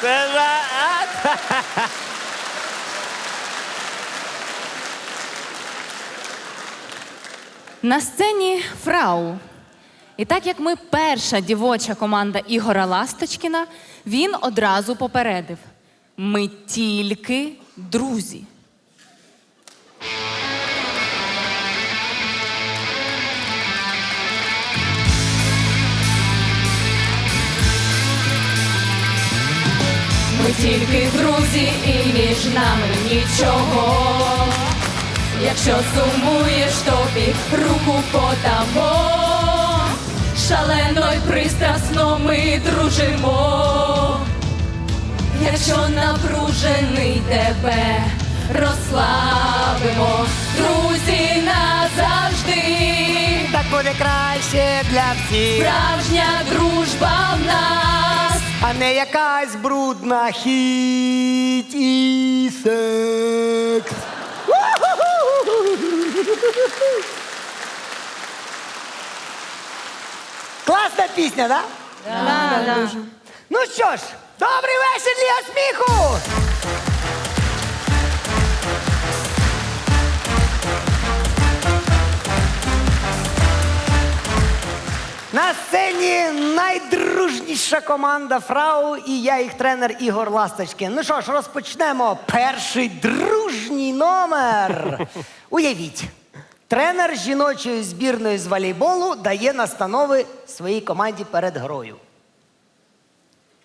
Це. На сцені Фрау. І так як ми перша дівоча команда Ігора Ласточкіна, він одразу попередив: ми тільки друзі. Ми тільки друзі, і між нами нічого. Якщо сумуєш, то під руку подамо. Шалено й пристрасно ми дружимо. Якщо напружений тебе розслабимо, друзі назавжди. Так буде краще для всіх, Справжня дружба в нас. А не якась брудна хіть і секс. Класна пісня, да? Да? Ну що ж, добрий вечір для сміху! На сцені найдружніша команда Фрау і я їх тренер Ігор Ласточкин. Ну що ж, розпочнемо. Перший дружній номер. Уявіть, тренер жіночої збірної з волейболу дає настанови своїй команді перед грою.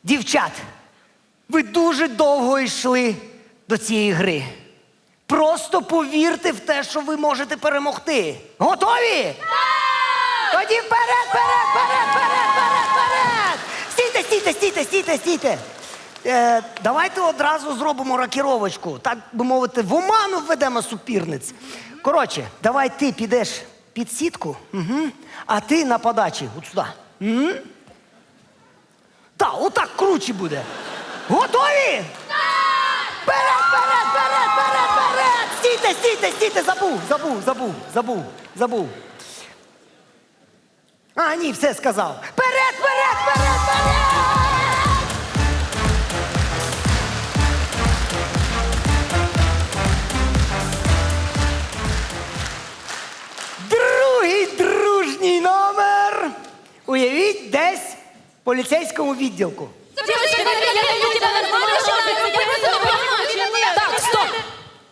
Дівчат, ви дуже довго йшли до цієї гри. Просто повірте в те, що ви можете перемогти. Готові? Тоді вперед, вперед, вперед, вперед, вперед, вперед! Стійте, стійте, стійте, стійте, стійте. Е, давайте одразу зробимо рокіровочку. Так би мовити, в оману введемо супірниць. Коротше, давай ти підеш під сітку, угу, а ти на подачі. От сюди. Угу. Так, отак круче буде. Готові? Вперед, вперед, вперед, вперед, вперед! Стійте, стійте, стійте, забув, забув, забув, забув, забув. А, ні, все сказав. Вперед, вперед, вперед, вперед! Другий дружній номер. Уявіть десь в поліцейському відділку. Так, стоп!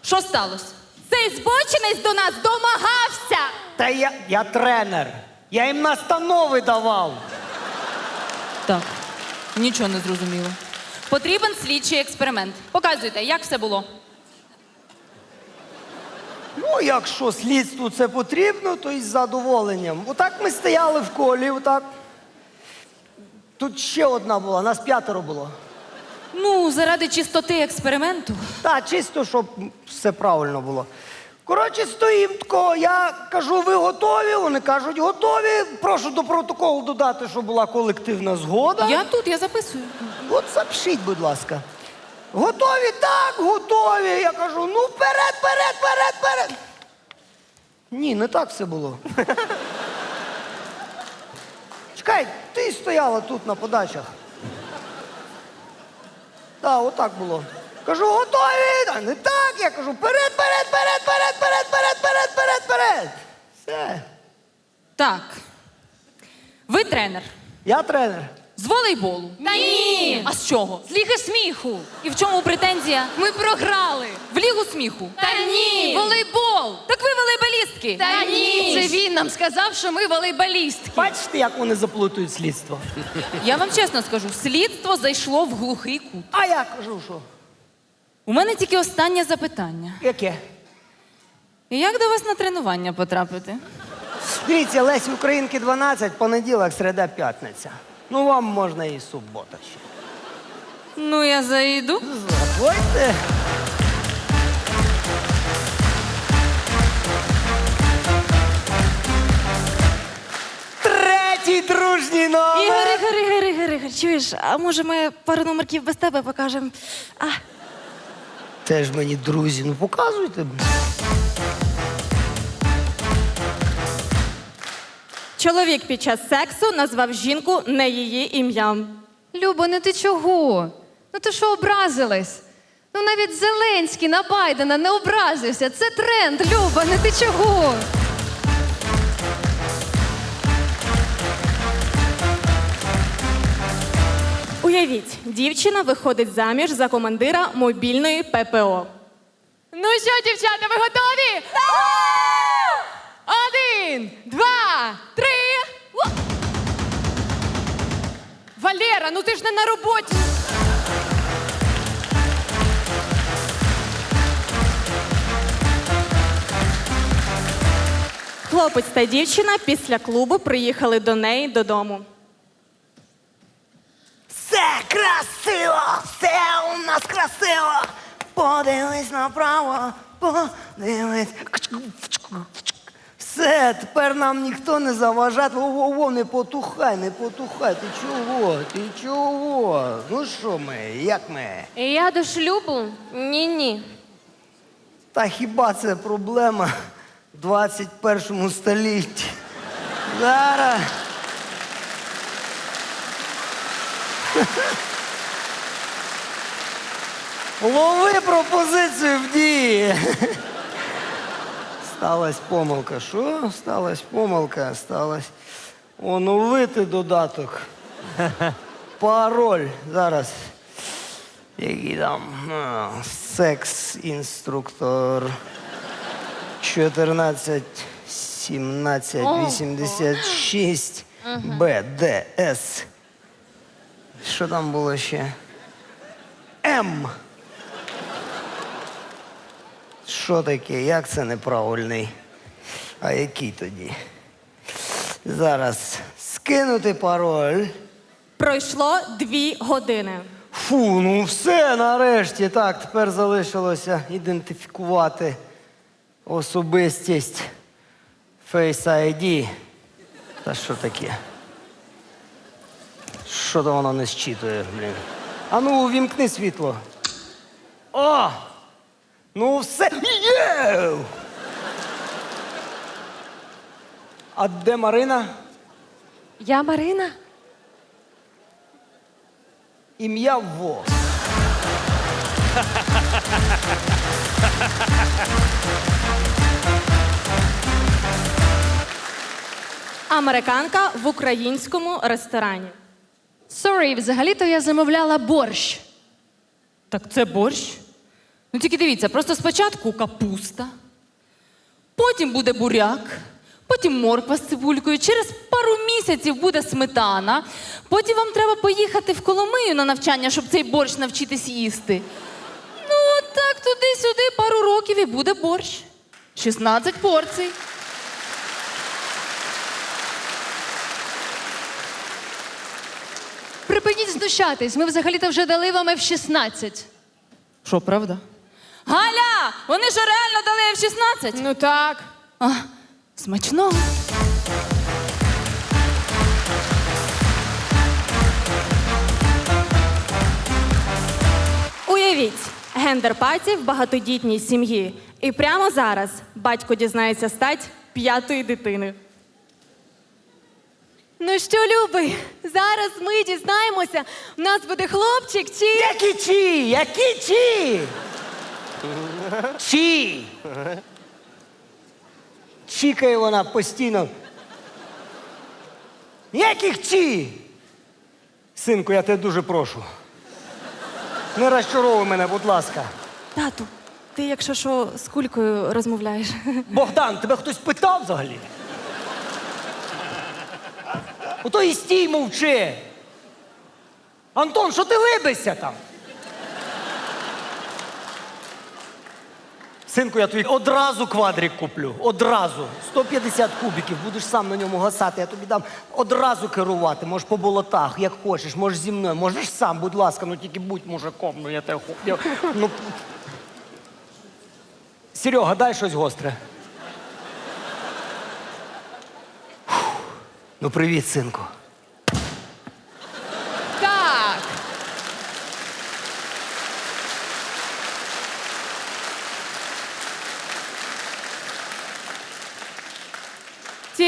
Що сталося? Цей збочинець до нас домагався. Та я, я тренер. Я їм настанови давав. Так, нічого не зрозуміло. Потрібен слідчий експеримент. Показуйте, як все було. Ну, якщо слідству це потрібно, то із задоволенням. Отак ми стояли в колі, отак. Тут ще одна була, нас п'ятеро було. Ну, заради чистоти експерименту. Так, чисто, щоб все правильно було. Коротше, стоїм тако, я кажу, ви готові? Вони кажуть, готові. Прошу до протоколу додати, що була колективна згода. Я тут, я записую. От запишіть, будь ласка. Готові? Так, готові. Я кажу, ну вперед, вперед, вперед, вперед. Ні, не так все було. Чекай, ти стояла тут на подачах. Так, отак було. Кажу, готові? Та не так. Я кажу, вперед, вперед, вперед, вперед, вперед, вперед, вперед, вперед, вперед. Все. Так. Ви тренер Я тренер. з волейболу. Та ні. А з чого? З ліги сміху. І в чому претензія? Ми програли. В лігу сміху. Та ні. Волейбол! Так ви волейболістки! Та ні. Це він нам сказав, що ми волейболістки. Бачите, як вони заплутують слідство? Я вам чесно скажу, слідство зайшло в глухий кут. А я кажу, що? У мене тільки останнє запитання. Яке? Як до вас на тренування потрапити? Дивіться, Лесі Українки 12, понеділок, середа, п'ятниця. Ну, вам можна і субота ще. Ну, я зайду. Заходьте. Третій дружній номер. Ігор, Ігор, Ігор, Ігор, Ігор, чуєш, а може ми пару номерків без тебе покажемо? А, Теж мені друзі, ну показуйте. Чоловік під час сексу назвав жінку не її ім'ям. Люба, ну ти чого? Ну ти що образилась? Ну навіть Зеленський на Байдена не образився. Це тренд, Люба, ну ти чого? Уявіть, дівчина виходить заміж за командира мобільної ППО. Ну що, дівчата, ви готові? Один, два, три. Валера, ну ти ж не на роботі. Хлопець та дівчина після клубу приїхали до неї додому. Все красиво, все у нас красиво. Подивись направо, подивись. Все, тепер нам ніхто не заважає. Во-во-во, не потухай, не потухай. Ти чого? Ти чого? Ну що ми, як ми? Я до шлюбу? Ні-ні. Та хіба це проблема в 21 столітті? Зараз. Лови пропозицію в дії. Сталась помилка. Що? Сталась помилка, сталась. Оновити додаток. Пароль. Зараз. Який там? Секс-інструктор. 14, 17, 86, Б, Д, С. Що там було ще? М. Що таке? Як це неправильний? А який тоді? Зараз скинути пароль. Пройшло дві години. Фу, ну все, нарешті. Так, тепер залишилося ідентифікувати особистість Face ID. Та що таке? Що то воно не зчитує, блін. А ну, увімкни світло. О! Ну все. Є! А де Марина? Я Марина? Ім'я Во. Американка в українському ресторані. Sorry, взагалі-то я замовляла борщ. Так це борщ. Ну тільки дивіться, просто спочатку капуста, потім буде буряк, потім морква з цибулькою. Через пару місяців буде сметана. Потім вам треба поїхати в Коломию на навчання, щоб цей борщ навчитись їсти. Ну, так туди-сюди пару років і буде борщ. 16 порцій. Припиніть знущатись. Ми взагалі-то вже дали вам F-16. Що, правда? Галя! Вони ж реально дали F-16? Ну так. А, смачного. Уявіть, гендер-паті в багатодітній сім'ї. І прямо зараз батько дізнається стать п'ятої дитини. Ну що, Люби, зараз ми дізнаємося, у нас буде хлопчик чи. Які чі? Які чі? Чі? Чікає вона постійно. Яких чі? Синку, я тебе дуже прошу. Не розчаровуй мене, будь ласка. Тату, ти, якщо що, з кулькою розмовляєш. Богдан, тебе хтось питав взагалі? Ото і стій мовчи. Антон, що ти либишся там? Синку, я тобі одразу квадрик куплю. Одразу. 150 кубиків, будеш сам на ньому гасати, я тобі дам одразу керувати. Можеш по болотах, як хочеш, можеш зі мною, можеш сам, будь ласка, ну тільки будь мужиком, ну я тебе я- Ну... Серега, дай щось гостре. Фух. Ну, привіт, синку. Так.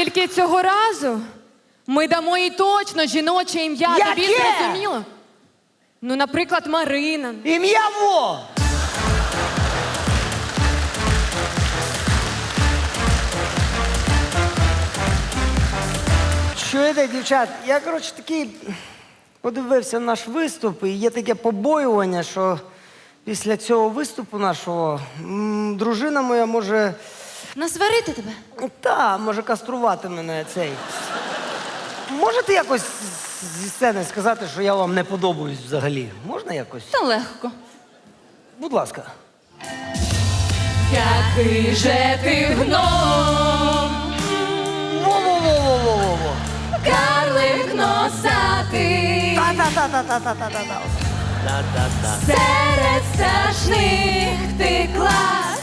Тільки цього разу ми дамо їй точно жіноче ім'я. Тобі зрозуміло? Ну, наприклад, Марина. Ім'я во! Чуєте, дівчат, я, коротше, такий подивився наш виступ, і є таке побоювання, що після цього виступу нашого м, дружина моя може. Насварити тебе. Та, може каструвати мене цей. Можете якось зі сцени сказати, що я вам не подобаюсь взагалі? Можна якось? Та легко. Будь ласка. Який же ти гном, Во-во-во-во-во-во. карлик носатий, Та-та-та-та-та-та-та-та. серед страшних ти клас,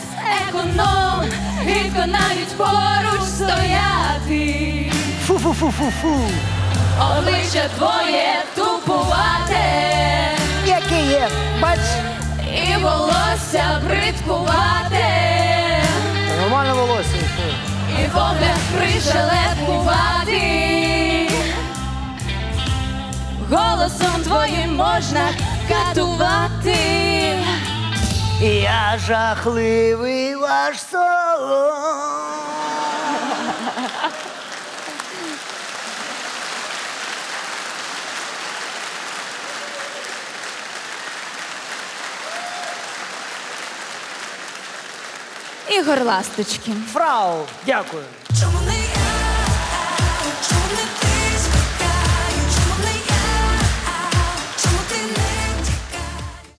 економ, гидко навіть поруч стояти. Фу-фу-фу-фу-фу. Обличчя твоє тупувате, Яке є? Бач, і волосся бридкувате, нормальне волосся. і погляд пришелепкуватий. Голосом твоїм можна катувати. Я жахливий ваш сон. Ігор Ласточкін. Фрау, дякую.